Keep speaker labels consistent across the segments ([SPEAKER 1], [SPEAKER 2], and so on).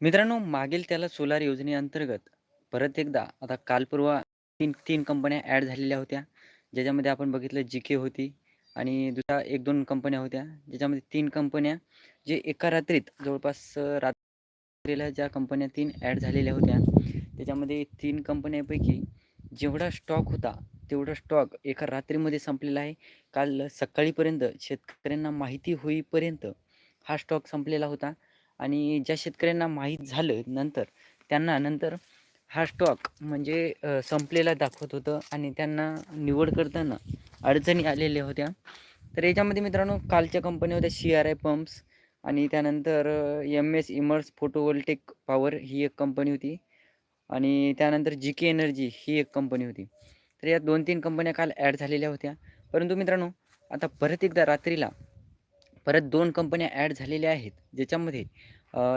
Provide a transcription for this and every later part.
[SPEAKER 1] मित्रांनो, मागील त्याला सोलार योजनेअंतर्गत परत एकदा आता कालपूर्वा तीन तीन कंपन्या ॲड झालेल्या होत्या. ज्याच्यामध्ये आपण बघितलं जी के होती आणि दुसऱ्या 1-2 कंपन्या होत्या. ज्याच्यामध्ये तीन कंपन्या जे एका रात्रीत जवळपास रात्रीला ज्या कंपन्या तीन ॲड झालेल्या होत्या, त्याच्यामध्ये तीन कंपन्यांपैकी जेवढा स्टॉक होता, तेवढा स्टॉक एका रात्रीमध्ये संपलेला आहे. काल सकाळीपर्यंत शेतकऱ्यांना माहिती होईपर्यंत हा स्टॉक संपलेला होता आणि ज्या शेतकऱ्यांना माहीत झालं नंतर, त्यांना नंतर हा स्टॉक म्हणजे संपलेला दाखवत होतं आणि त्यांना निवड करताना अडचणी आलेल्या होत्या. तर याच्यामध्ये मित्रांनो कालच्या कंपन्या होत्या सी-आर-आय पंप्स आणि त्यानंतर एम-एस इमर्स फोटोवोल्टेक पॉवर ही एक कंपनी होती आणि त्यानंतर जी-के एनर्जी ही एक कंपनी होती. तर या 2-3 कंपन्या काल ॲड झालेल्या होत्या. परंतु मित्रांनो, आता परत एकदा रात्रीला परत दोन कंपन्या ॲड झालेल्या आहेत. ज्याच्यामध्ये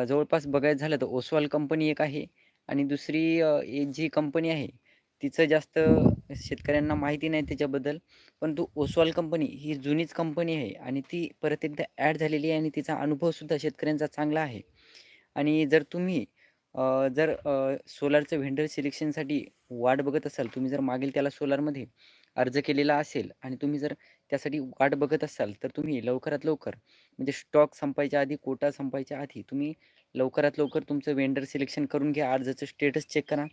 [SPEAKER 1] जवळपास बघायचं झालं तर ओसवाल कंपनी एक आहे आणि दुसरी एक जी कंपनी आहे, तिचं जास्त शेतकऱ्यांना माहिती नाही त्याच्याबद्दल. परंतु ओसवाल कंपनी ही जुनीच कंपनी आहे आणि ती परत एकदा ॲड झालेली आहे आणि तिचा अनुभवसुद्धा शेतकऱ्यांचा चांगला आहे. आणि जर तुम्ही जर सोलारचं व्हेंडर सिलेक्शनसाठी वाट बघत असाल, तुम्ही जर मागील त्याला सोलारमध्ये अर्ज केलेला असेल आणि तुम्ही जर त्यासाठी वाट बघत असाल, तर तुम्ही लवकरात लवकर म्हणजे स्टॉक संपायच्या आधी, कोटा संपायच्या आधी तुम्ही लवकरात लवकर तुमचं वेंडर सिलेक्शन करून घ्या. अर्जाचं स्टेटस चेक करा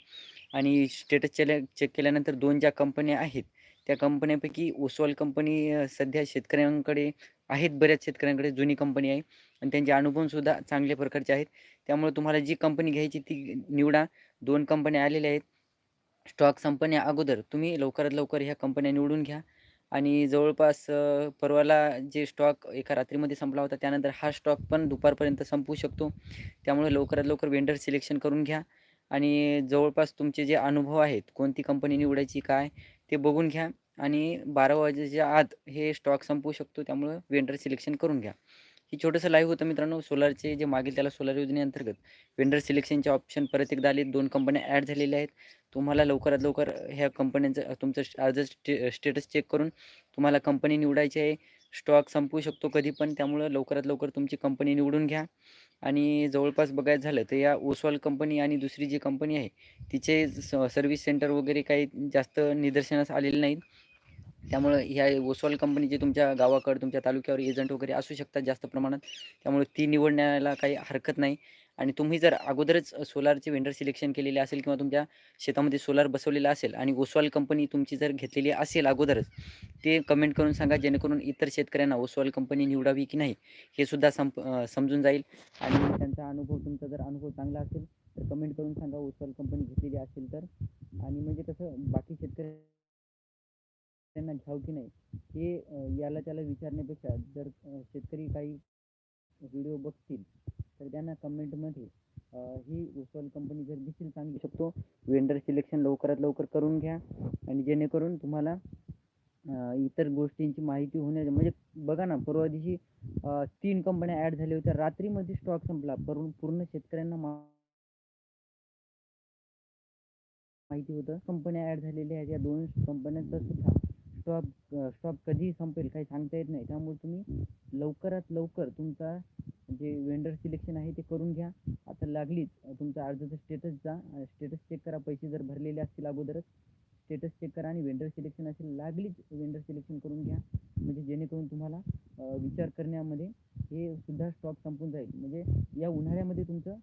[SPEAKER 1] आणि स्टेटस चेल्या चेक केल्यानंतर दोन ज्या कंपन्या आहेत, त्या कंपन्यांपैकी ओसवाल कंपनी सध्या शेतकऱ्यांकडे आहेत, बऱ्याच शेतकऱ्यांकडे जुनी कंपनी आहे आणि त्यांचे अनुभवसुद्धा चांगल्या प्रकारचे आहेत. त्यामुळे तुम्हाला जी कंपनी घ्यायची ती निवडा. दोन कंपन्या आलेल्या आहेत. स्टॉक संपण्या अगोदर तुम्ही लवकरात लवकर ह्या कंपन्या निवडून घ्या आणि जवळपास परवाला जे स्टॉक एका रात्रीमध्ये संपला होता, त्यानंतर हा स्टॉक पण दुपारपर्यंत संपू शकतो. त्यामुळे लवकरात लवकर वेंडर सिलेक्शन करून घ्या आणि जवळपास तुमचे जे अनुभव आहेत, कोणती कंपनी निवडायची, काय ते बघून घ्या आणि 12 वाजेच्या आत हे स्टॉक संपू शकतो. त्यामुळं वेंडर सिलेक्शन करून घ्या. हे छोटंसं लाईव्ह होतं मित्रांनो. सोलारचे जे मागील त्याला सोलार योजनेअंतर्गत वेंडर सिलेक्शनचे ऑप्शन परत एकदा आले. दोन कंपन्या ॲड झालेल्या आहेत. तुम्हाला लवकरात लवकर ह्या कंपन्यांचं तुमचं अर्ज स्टे स्टेटस चेक करून तुम्हाला कंपनी निवडायची आहे. स्टॉक संपू शकतो कधी पण. त्यामुळं लवकरात लवकर तुमची कंपनी निवडून घ्या आणि जवळपास बघायचं झालं तर या ओसवाल कंपनी आणि दुसरी जी कंपनी आहे, तिचे स सर्व्हिस सेंटर वगैरे काही जास्त निदर्शनास आलेले नाहीत. त्यामुळं ह्या ओसवाल कंपनीचे तुमच्या गावाकडं, तुमच्या तालुक्यावर एजंट वगैरे असू शकतात जास्त प्रमाणात. त्यामुळे ती निवडण्याला काही हरकत नाही. आणि तुम्ही जर अगोदरच सोलारचे वेंडर सिलेक्शन केलेले असेल किंवा तुमच्या शेतामध्ये सोलार बसवलेला असेल आणि ओसवाल कंपनी तुमची जर घेतलेली असेल अगोदरच, ते कमेंट करून सांगा जेणेकरून इतर शेतकऱ्यांना ओसवाल कंपनी निवडावी की नाही हे सुद्धा संप समजून जाईल. आणि त्यांचा अनुभव तुमचा जर अनुभव चांगला असेल, तर कमेंट करून सांगा ओसवाल कंपनी घेतलेली असेल तर. आणि म्हणजे कसं बाकी शेतकरी त्यांना घ्यावं की नाही हे याला त्याला विचारण्यापेक्षा जर शेतकरी काही व्हिडिओ बघतील, तर त्यांना कमेंटमध्ये ही ओसवाल कंपनी जर दिसेल सांगू शकतो. वेंडर सिलेक्शन लवकरात लवकर करून घ्या आणि जेणेकरून तुम्हाला इतर गोष्टींची माहिती होण्याची म्हणजे बघा ना, परवा दिवशी तीन कंपन्या ॲड झाल्या होत्या. रात्रीमध्ये स्टॉक संपला. परंतु पूर्ण शेतकऱ्यांना माहिती होतं. कंपन्या ॲड झालेल्या आहेत. या दोन कंपन्यांचा सुद्धा स्टॉक स्टॉप स्टॉक कधीही संपेल काही सांगता येत नाही. त्यामुळे तुम्ही लवकरात लवकर तुमचा जे वेंडर सिलेक्शन आहे ते करून घ्या. आता लागलीच तुमचा अर्जाचं स्टेटस जा. स्टेटस चेक करा. पैसे जर भरलेले असतील अगोदरच, स्टेटस चेक करा आणि वेंडर सिलेक्शन असेल लागलीच वेंडर सिलेक्शन करून घ्या. म्हणजे जेणेकरून तुम्हाला विचार करण्यामध्ये हे सुद्धा स्टॉक संपून जाईल. म्हणजे या उन्हाळ्यामध्ये तुमचं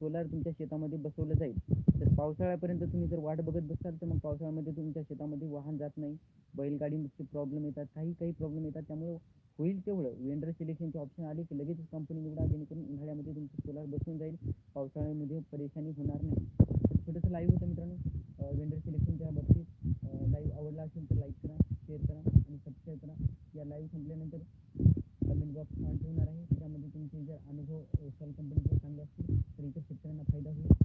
[SPEAKER 1] सोलार तुमच्या शेतामध्ये बसवलं जाईल. तर पावसाळ्यापर्यंत तुम्ही जर वाट बघत बसाल तर मग पावसाळ्यामध्ये तुमच्या शेतामध्ये वाहन जात नाही. बैलगाडीचे प्रॉब्लेम येतात काही काही प्रॉब्लेम येतात. त्यामुळे होईल तेवढं. वेंडर सिलेक्शनचे ऑप्शन आले की लगेच कंपनी निवडा जेणेकरून उन्हाळ्यामध्ये तुमचं सोलार बसून जाईल. पावसाळ्यामध्ये परेशानी होणार नाही. छोटंसं लाईव्ह होतं मित्रांनो. वेंडर सिलेक्शनच्या बाबतीत लाईव्ह आवडला असेल तर लाईक करा शेअर करा आणि सबस्क्राईब करा. या लाईव्ह संपल्यानंतर कमेंट बॉक्स ऑन ठेवणार आहे. त्यामध्ये तुमचे जर अनुभव सोल कंपनीचे चांगले असतील तर इतर शेतकऱ्यांना फायदा होईल.